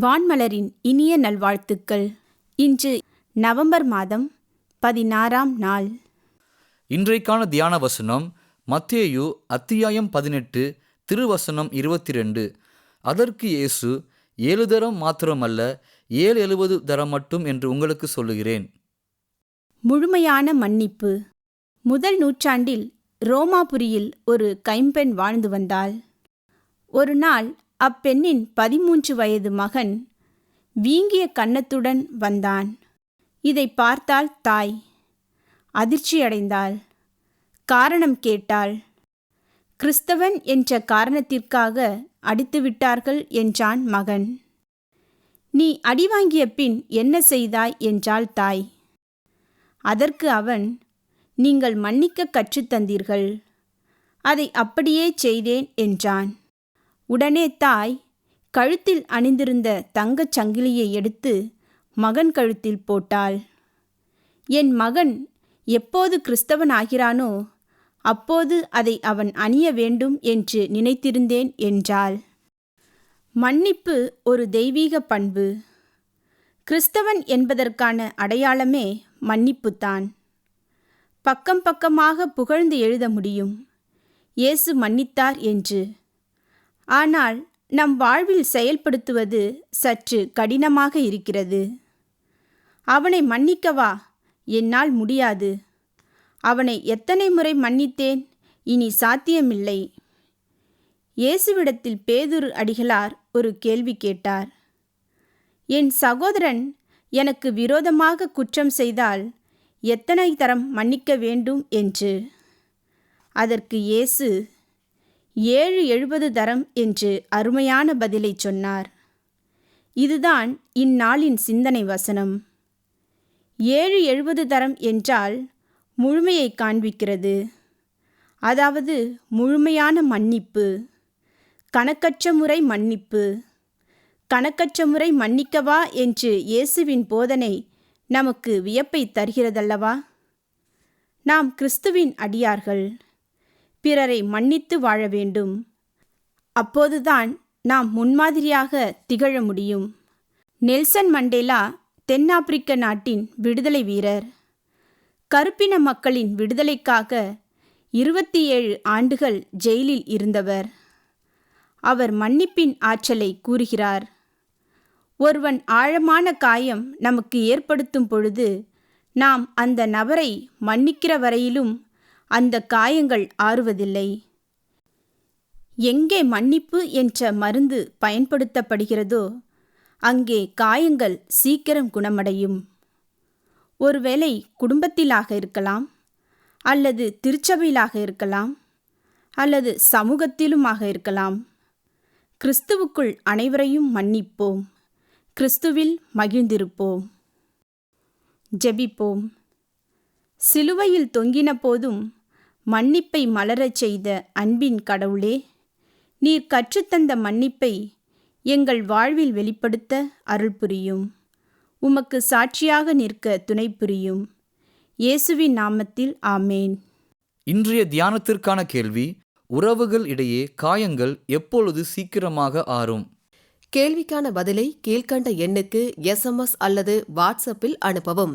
வான்மலரின் இனிய நல்வாழ்த்துக்கள். இன்று நவம்பர் மாதம் பதினாறாம் நாள். இன்றைக்கான தியான வசனம் மத்தேயு அத்தியாயம் பதினெட்டு திருவசனம் இருபத்தி ரெண்டு அதற்கு இயேசு ஏழு தரம் மாத்திரமல்ல ஏழு எழுபது தரம் மட்டும் என்று உங்களுக்கு சொல்லுகிறேன். முழுமையான மன்னிப்பு. முதல் நூற்றாண்டில் ரோமாபுரியில் ஒரு கைம்பெண் வாழ்ந்து வந்தாள். ஒரு நாள் அப்பெண்ணின் பதிமூன்று வயது மகன் வீங்கிய கன்னத்துடன் வந்தான். இதை பார்த்தால் தாய். அதிர்ச்சியடைந்தாள். காரணம் கேட்டாள். கிறிஸ்தவன் என்ற காரணத்திற்காக அடித்து விட்டார்கள் என்றான் மகன். நீ அடி வாங்கிய பின் என்ன செய்தாய் என்றாள் தாய். அதற்கு அவன் நீங்கள் மன்னிக்க கற்றுத்தந்தீர்கள் அதை அப்படியே செய்தேன் என்றான். உடனே தாய் கழுத்தில் அணிந்திருந்த தங்கச் சங்கிலியை எடுத்து மகன் கழுத்தில் போட்டாள். என் மகன் எப்போது கிறிஸ்தவன் ஆகிறானோ அப்போது அதை அவன் அணிய வேண்டும் என்று நினைத்திருந்தேன் என்றாள். மன்னிப்பு ஒரு தெய்வீக பண்பு. கிறிஸ்தவன் என்பதற்கான அடையாளமே மன்னிப்புத்தான். பக்கம் பக்கமாக புகழ்ந்து எழுத முடியும். இயேசு மன்னித்தார் என்று ஆனால் நம் வாழ்வில் செயல்படுத்துவது சற்று கடினமாக இருக்கிறது. அவனை மன்னிக்கவா? என்னால் முடியாது. அவனை எத்தனை முறை மன்னித்தேன்? இனி சாத்தியமில்லை. இயேசுவிடத்தில் பேதுரு அடிகளார் ஒரு கேள்வி கேட்டார். என் சகோதரன் எனக்கு விரோதமாக குற்றம் செய்தால் எத்தனை தரம் மன்னிக்க வேண்டும் என்று? அதற்கு இயேசு ஏழு எழுபது தரம் என்று அருமையான பதிலை சொன்னார். இதுதான் இந்நாளின் சிந்தனை வசனம். ஏழு எழுபது தரம் என்றால் முழுமையை காண்பிக்கிறது. அதாவது முழுமையான மன்னிப்பு கணக்கற்ற முறை மன்னிப்பு கணக்கற்ற முறை மன்னிக்கவா என்று இயேசுவின் போதனை நமக்கு வியப்பை தருகிறதல்லவா? நாம் கிறிஸ்துவின் அடியார்கள் பிறரை மன்னித்து வாழ வேண்டும். அப்போதுதான் நாம் முன்மாதிரியாக திகழ முடியும். நெல்சன் மண்டேலா தென்னாப்பிரிக்க நாட்டின் விடுதலை வீரர். கருப்பின மக்களின் விடுதலைக்காக இருபத்தி ஏழு ஆண்டுகள் ஜெயிலில் இருந்தவர். அவர் மன்னிப்பின் ஆற்றலை கூறுகிறார். ஒருவன் ஆழமான காயம் நமக்கு ஏற்படுத்தும் பொழுது நாம் அந்த நபரை மன்னிக்கிற வரையிலும் அந்த காயங்கள் ஆறுவதில்லை. எங்கே மன்னிப்பு என்ற மருந்து பயன்படுத்தப்படுகிறதோ அங்கே காயங்கள் சீக்கிரம் குணமடையும். ஒருவேளை குடும்பத்திலாக இருக்கலாம் அல்லது திருச்சபையிலாக இருக்கலாம் அல்லது சமூகத்திலுமாக இருக்கலாம். கிறிஸ்துவுக்குள் அனைவரையும் மன்னிப்போம். கிறிஸ்துவில் மகிழ்ந்திருப்போம். ஜெபிப்போம். சிலுவையில் தொங்கின போதும் மன்னிப்பை மலரச் செய்த அன்பின் கடவுளே நீர் கற்றுத்தந்த மன்னிப்பை எங்கள் வாழ்வில் வெளிப்படுத்த அருள் புரியும் உமக்கு சாட்சியாக நிற்க துணை புரியும் இயேசுவின் நாமத்தில் ஆமேன். இன்றைய தியானத்திற்கான கேள்வி உறவுகள் இடையே காயங்கள் எப்பொழுது சீக்கிரமாக ஆறும்? கேள்விக்கான பதிலை கீழ்க்கண்ட எண்ணுக்கு எஸ்எம்எஸ் அல்லது வாட்ஸ்அப்பில் அனுப்பவும்.